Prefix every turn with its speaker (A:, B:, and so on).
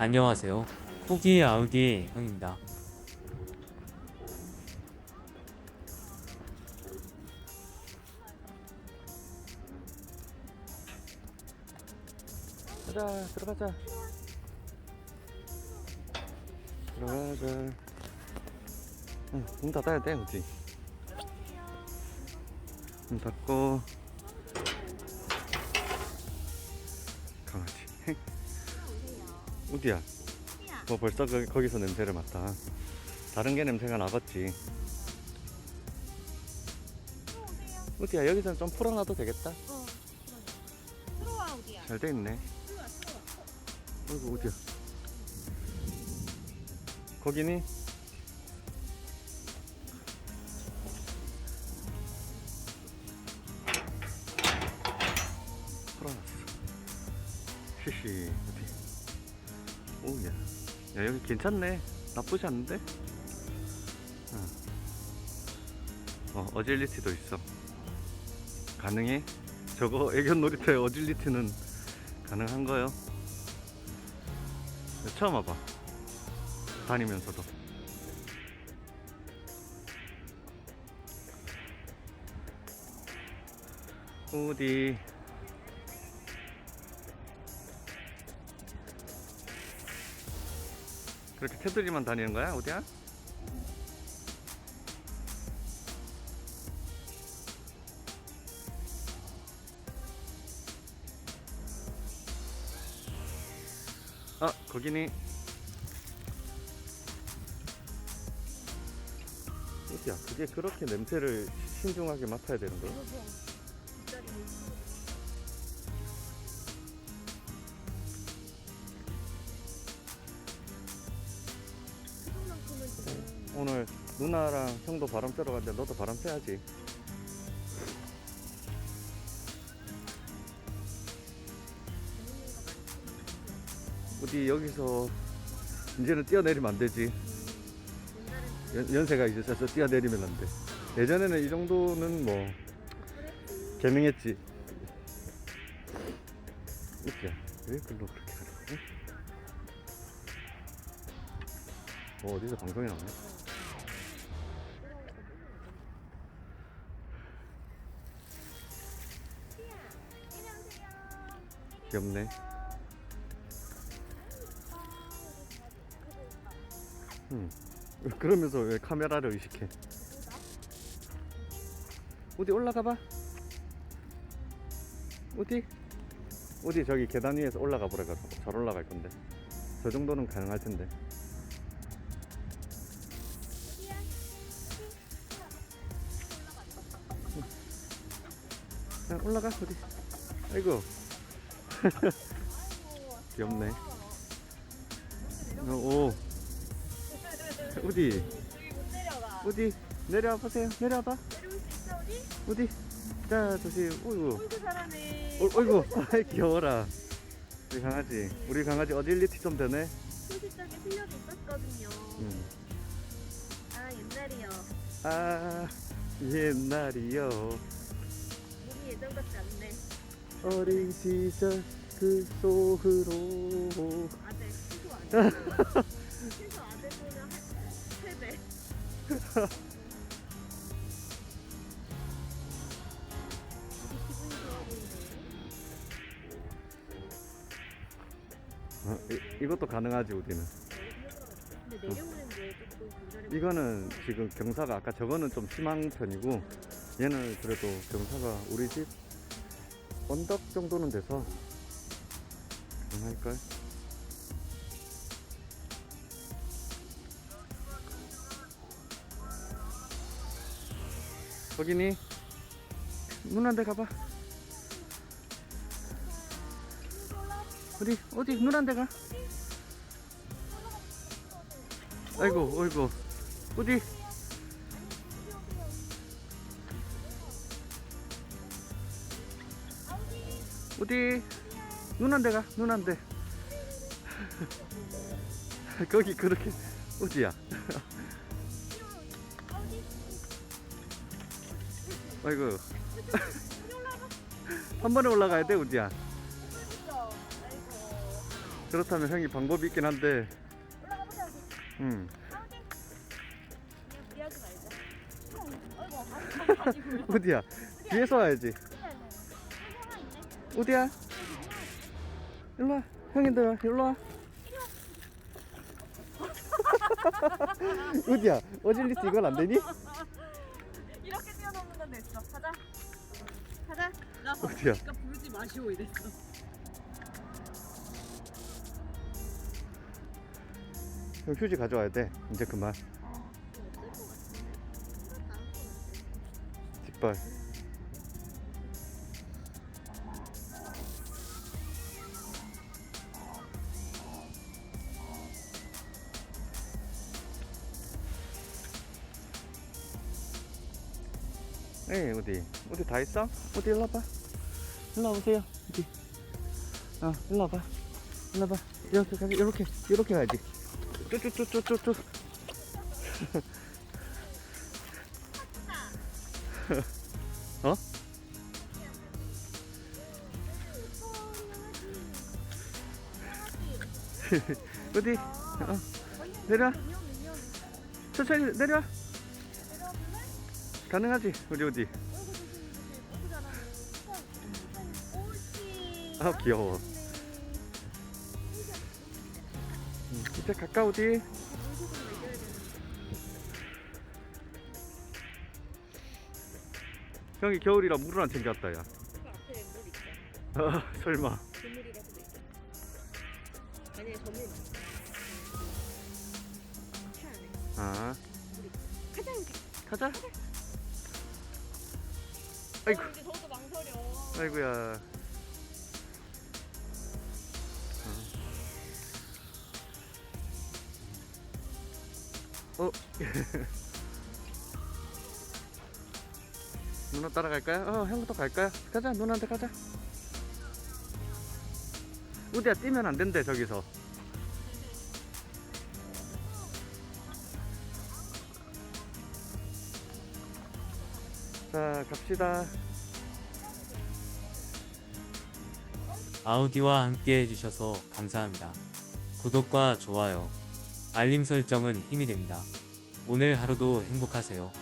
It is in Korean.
A: 안녕하세요. 후기 아우기 형입니다.
B: 가자 들어가자. 들어가자. 응, 문 닫아야 돼 그지? 문 닫고. 강아지 우디야? 뭐 벌써 그, 거기서 냄새를 맡아. 다른 게 냄새가 나겠지. 우디야? 여기서는 좀 풀어놔도 되겠다.
C: 어, 들어와. 어디야?
B: 잘 돼 있네.
C: 들어와 들어와.
B: 어이구 어디야? 거기니? 풀어놨어. 쉬쉬. 어디 오야. 야 여기 괜찮네. 나쁘지 않은데? 어, 어 어질리티도 있어. 가능해? 저거 애견 놀이터의 어질리티는 가능한 거요? 처음 와봐. 다니면서도. 어디 그렇게 테두리만 다니는 거야 어디야? 아 거기니 어디야 그게 그렇게 냄새를 신중하게 맡아야 되는 거야? 오늘 누나랑 형도 바람 쐬러 갔는데 너도 바람 쐬야지 어디 여기서 이제는 뛰어내리면 안 되지 연, 이제 저서 뛰어내리면 안 돼. 예전에는 이 정도는 뭐 개명했지. 웃겨. 왜 글로 그렇게 거지? 뭐 어디서 방송이 나오네? 귀엽네. 음. 그러면서 왜 카메라를 의식해? 어디 올라가 봐. 어디? 어디 저기 계단 위에서 올라가 보라 가잘 올라갈 건데. 저 정도는 가능할 텐데. 야, 올라가 어디? 아이고. 귀엽네. 어, 오.
C: 내려가.
B: 어디? 내려와 보세요. 내려와 봐.
C: 어디?
B: 자, 조심. 어이구
C: 잘하네.
B: 어, 어이구. 아이, 귀여워라. 우리 강아지. 우리 강아지 어딜리티 좀 되네.
C: 소실적인 실력이 있었거든요.
B: 음.
C: 아 옛날이요.
B: 아, 옛날이요. 어린 시절 그 속으로. 어, 이, 이것도 가능하지, 우리는.
C: 근데 조금.
B: 이거는 지금 경사가 아까 저거는 좀 심한 편이고 얘는 그래도 경사가 우리 집 언덕 정도는 돼서 가능할걸? 거기니? 누나한테 가봐. 어디 어디? 누나한테 가. 아이고 아이고. 어디 어디 누난데 가 누난데 거기 그렇게 어디야 아이고 한 번에 올라가야 돼?
C: 아이고.
B: 그렇다면 형이 방법이 있긴 한데
C: 올라가 보자 여기.
B: 음.
C: 어이구 가지고.
B: 어디야 뒤에서 와야지. 어디야 일로 와 형인들 일로 와 어디야 어질리스 이건 안 되니?
C: 이렇게 뛰어넘는 건 됐어. 가자. 가자. 나
B: 어디야?
C: 그러니까 부르지 마시오 이랬어.
B: 형 휴지 가져와야 돼 이제 그만 뒷발 에이 어디 어디 다 있어? 어디 일로 와봐 일로 와보세요 어디 어 일로 와봐 일로 와봐 이렇게 가지 이렇게 이렇게 가야지 쭈쭈쭈쭈쭈쭈 어? 어디? 어, 내려. 천천히 내려. 가능하지? 우리 어디? 아 귀여워. 음, 이제 가까우지? 형이 겨울이라 물을 안 챙겼다 야. 아, 설마.
C: 아니 저물.
B: 아,
C: 가자.
B: 가자. 아이고,
C: 어, 이제 저도 망설여.
B: 아이고야. 어. 누나 따라갈까요? 어, 형부터 갈까요? 가자, 누나한테 가자. 우디야 뛰면 안 된대 저기서. 자, 갑시다.
A: 아우디와 함께 해주셔서 감사합니다. 구독과 좋아요, 알림 설정은 힘이 됩니다. 오늘 하루도 행복하세요.